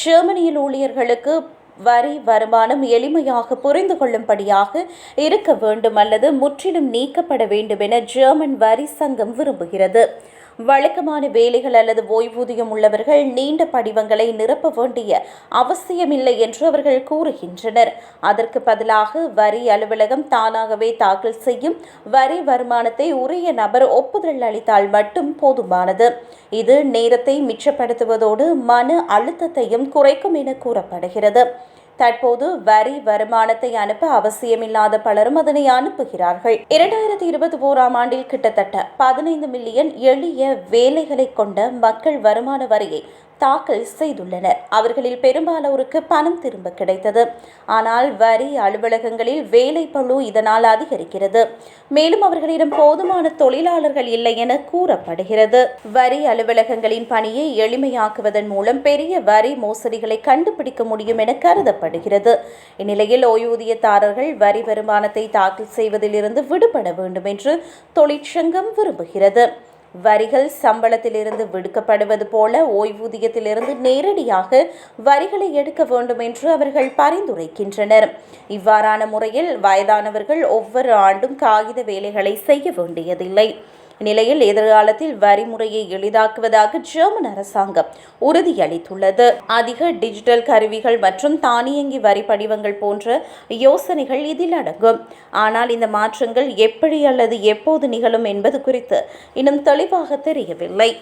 ஜெர்மனியில் ஊழியர்களுக்கு வரி வருமானம் எளிமையாக புரிந்து கொள்ளும்படியாக இருக்க வேண்டும் அல்லது முற்றிலும் நீக்கப்பட வேண்டும் என ஜெர்மன் வரி சங்கம் விரும்புகிறது. வழக்கமான வேலைகள் அல்லது ஓய்வூதியம் உள்ளவர்கள் நீண்ட படிவங்களை நிரப்ப வேண்டிய அவசியமில்லை என்று அவர்கள் கூறுகின்றனர். அதற்கு பதிலாக வரி அலுவலகம் தானாகவே தாக்கல் செய்யும் வரி வருமானத்தை உரிய நபர் ஒப்புதல் அளித்தால் மட்டும் போதுமானது. இது நேரத்தை மிச்சப்படுத்துவதோடு மன அழுத்தத்தையும் குறைக்கும் என கூறப்படுகிறது. தற்போது வரி வருமானத்தை அனுப்ப அவசியமில்லாத பலரும் அதனை அனுப்புகிறார்கள். இரண்டாயிரத்தி இருபத்தி ஓராம் ஆண்டில் கிட்டத்தட்ட பதினைந்து மில்லியன் எளிய வேலைகளை கொண்ட மக்கள் வருமான வரியை தாக்கல் செய்துள்ளனர். அவர்களில் பெரும்பாலோருக்கு பணம் திரும்ப கிடைத்தது. ஆனால் வரி அலுவலகங்களில் வேலை பழு இதனால் அதிகரிக்கிறது. மேலும் அவர்களிடம் போதுமான தொழிலாளர்கள் இல்லை என கூறப்படுகிறது. வரி அலுவலகங்களின் பணியை எளிமையாக்குவதன் மூலம் பெரிய வரி மோசடிகளை கண்டுபிடிக்க முடியும் என கருதப்படுகிறது. இந்நிலையில் ஓய்வூதியதாரர்கள் வரி வருமானத்தை தாக்கல் செய்வதிலிருந்து விடுபட வேண்டும் என்று தொழிற்சங்கம் விரும்புகிறது. வரிகள் சம்பளத்திலிருந்து விடுக்கப்படுவது போல ஓய்வூதியத்திலிருந்து நேரடியாக வரிகளை எடுக்க வேண்டும் என்று அவர்கள் பரிந்துரைக்கின்றனர். இவ்வாறான முறையில் வயதானவர்கள் ஒவ்வொரு ஆண்டும் காகித வேலைகளை செய்ய வேண்டியதில்லை. நிலையில் எதிர்காலத்தில் வரி முறையை எளிதாக்குவதாக ஜெர்மன் அரசாங்கம் உறுதியளித்துள்ளது. அதிக டிஜிட்டல் கருவிகள் மற்றும் தானியங்கி வரி படிவங்கள் போன்ற யோசனைகள் இதில் அடங்கும். ஆனால் இந்த மாற்றங்கள் எப்படி அல்லது எப்போது நிகழும் என்பது குறித்து இன்னும் தெளிவாக தெரியவில்லை.